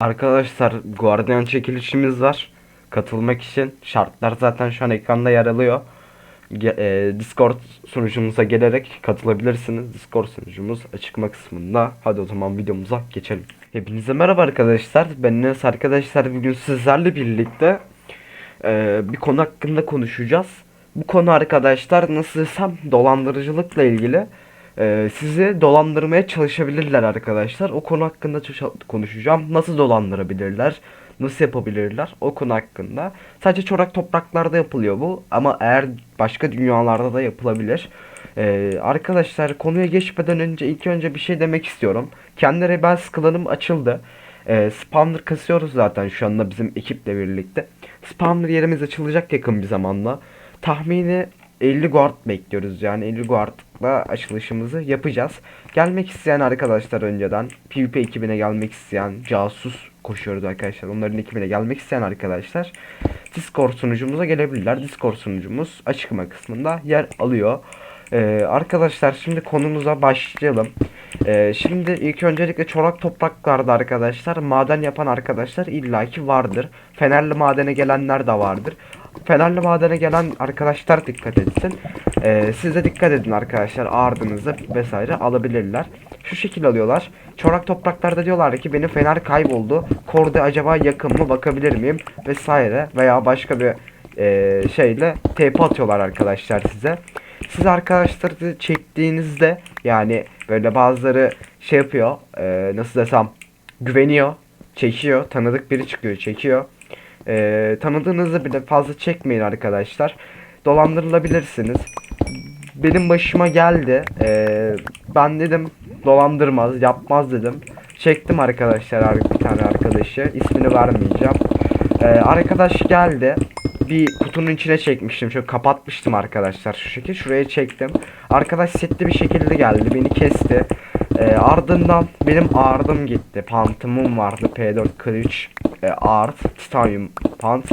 Arkadaşlar Guardian çekilişimiz var. Katılmak için şartlar zaten şu an ekranda yer alıyor. E, Discord sunucumuza gelerek katılabilirsiniz. Discord sunucumuz açıklama kısmında. Hadi o zaman videomuza geçelim. Hepinize merhaba arkadaşlar. Ben Enes arkadaşlar bugün sizlerle birlikte e, bir konu hakkında konuşacağız. Bu konu arkadaşlar nasıl desem dolandırıcılıkla ilgili. Ee, sizi dolandırmaya çalışabilirler arkadaşlar. O konu hakkında konuşacağım. Nasıl dolandırabilirler? Nasıl yapabilirler? O konu hakkında. Sadece çorak topraklarda yapılıyor bu. Ama eğer başka dünyalarda da yapılabilir. Ee, arkadaşlar konuya geçmeden önce ilk önce bir şey demek istiyorum. Kendi Rebels klanım açıldı. Ee, spawner kasıyoruz zaten şu anda bizim ekiple birlikte. Spawner yerimiz açılacak yakın bir zamanla. Tahmini 50 guard bekliyoruz yani 50 guardla açılışımızı yapacağız. Gelmek isteyen arkadaşlar önceden PvP ekibine gelmek isteyen casus koşuyoruz arkadaşlar. Onların ekibine gelmek isteyen arkadaşlar Discord sunucumuza gelebilirler. Discord sunucumuz açıklama kısmında yer alıyor. Ee, arkadaşlar şimdi konumuza başlayalım. Ee, şimdi ilk öncelikle çorak topraklarda arkadaşlar maden yapan arkadaşlar illaki vardır. Fenerli madene gelenler de vardır. Fenerli madene gelen arkadaşlar dikkat etsin. Ee, siz de dikkat edin arkadaşlar ardınızı vesaire alabilirler. Şu şekil alıyorlar. Çorak topraklarda diyorlar ki benim fener kayboldu. Korde acaba yakın mı bakabilir miyim vesaire veya başka bir e, şeyle TP atıyorlar arkadaşlar size. Siz arkadaşları çektiğinizde yani böyle bazıları şey yapıyor e, nasıl desem güveniyor çekiyor tanıdık biri çıkıyor çekiyor e, tanıdığınızı bile fazla çekmeyin arkadaşlar dolandırılabilirsiniz benim başıma geldi E, ben dedim dolandırmaz yapmaz dedim çektim arkadaşlar bir tane arkadaşı ismini vermeyeceğim e, arkadaş geldi bir kutunun içine çekmiştim. Şöyle kapatmıştım arkadaşlar şu şekil. Şuraya çektim. Arkadaş setli bir şekilde geldi. Beni kesti. Ee, ardından benim ardım gitti. Pantımım vardı. P443 e, art. Titanium pant.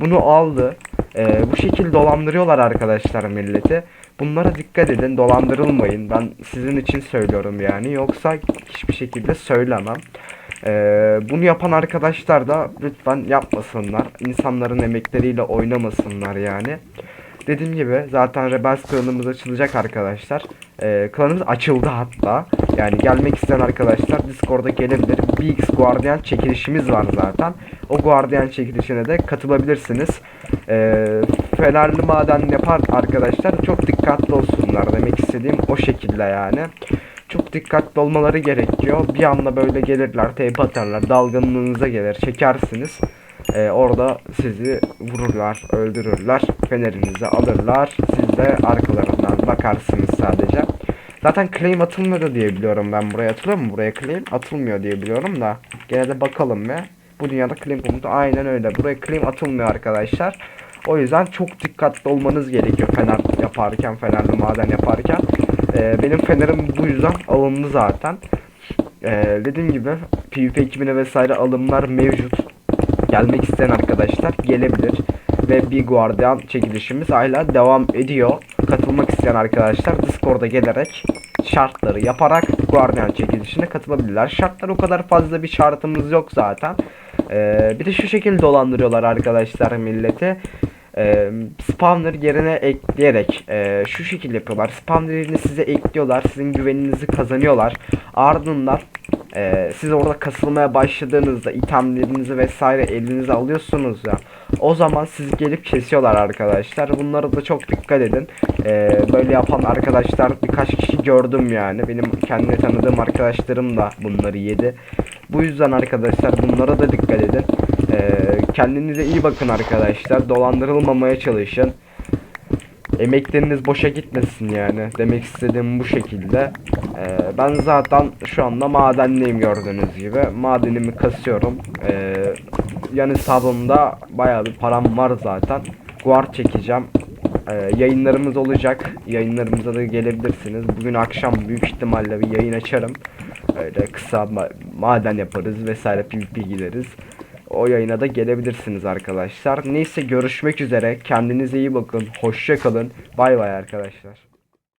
Bunu aldı. Ee, bu şekilde dolandırıyorlar arkadaşlar milleti. Bunlara dikkat edin. Dolandırılmayın. Ben sizin için söylüyorum yani. Yoksa hiçbir şekilde söylemem. Ee, bunu yapan arkadaşlar da lütfen yapmasınlar. İnsanların emekleriyle oynamasınlar yani. Dediğim gibi zaten Rebels klanımız açılacak arkadaşlar. Ee, klanımız açıldı hatta. Yani gelmek isteyen arkadaşlar Discord'a gelebilir. BX Guardian çekilişimiz var zaten. O Guardian çekilişine de katılabilirsiniz. Ee, Fenerli maden yapar arkadaşlar. Çok dikkatli olsunlar demek istediğim o şekilde yani çok dikkatli olmaları gerekiyor. Bir anda böyle gelirler, teyp atarlar, dalgınlığınıza gelir, çekersiniz. Ee, orada sizi vururlar, öldürürler, fenerinizi alırlar. Siz de arkalarından bakarsınız sadece. Zaten claim atılmıyor diye biliyorum ben buraya atılıyor mu? Buraya claim atılmıyor diye biliyorum da. Gene de bakalım ve bu dünyada claim komutu aynen öyle. Buraya claim atılmıyor arkadaşlar. O yüzden çok dikkatli olmanız gerekiyor fener yaparken, fenerli maden yaparken. Ee, benim fenerim bu yüzden alındı zaten. Ee, dediğim gibi PvP ekibine vesaire alımlar mevcut. Gelmek isteyen arkadaşlar gelebilir. Ve bir Guardian çekilişimiz hala devam ediyor. Katılmak isteyen arkadaşlar Discord'a gelerek şartları yaparak Guardian çekilişine katılabilirler. Şartlar o kadar fazla bir şartımız yok zaten. Ee, bir de şu şekilde dolandırıyorlar arkadaşlar milleti e, spawner yerine ekleyerek e, şu şekilde yapıyorlar. Spawner yerine size ekliyorlar. Sizin güveninizi kazanıyorlar. Ardından e, siz orada kasılmaya başladığınızda itemlerinizi vesaire elinize alıyorsunuz ya. O zaman sizi gelip kesiyorlar arkadaşlar. Bunlara da çok dikkat edin. E, böyle yapan arkadaşlar birkaç kişi gördüm yani. Benim kendi tanıdığım arkadaşlarım da bunları yedi. Bu yüzden arkadaşlar bunlara da dikkat edin. Ee, kendinize iyi bakın arkadaşlar. Dolandırılmamaya çalışın. Emekleriniz boşa gitmesin yani. Demek istediğim bu şekilde. Ee, ben zaten şu anda madenliyim gördüğünüz gibi. Madenimi kasıyorum. Ee, yan hesabımda bayağı bir param var zaten. Guard çekeceğim. Ee, yayınlarımız olacak. Yayınlarımıza da gelebilirsiniz. Bugün akşam büyük ihtimalle bir yayın açarım. Öyle kısa ma- maden yaparız vesaire PvP gideriz. O yayına da gelebilirsiniz arkadaşlar. Neyse görüşmek üzere. Kendinize iyi bakın. Hoşça kalın. Bay bay arkadaşlar.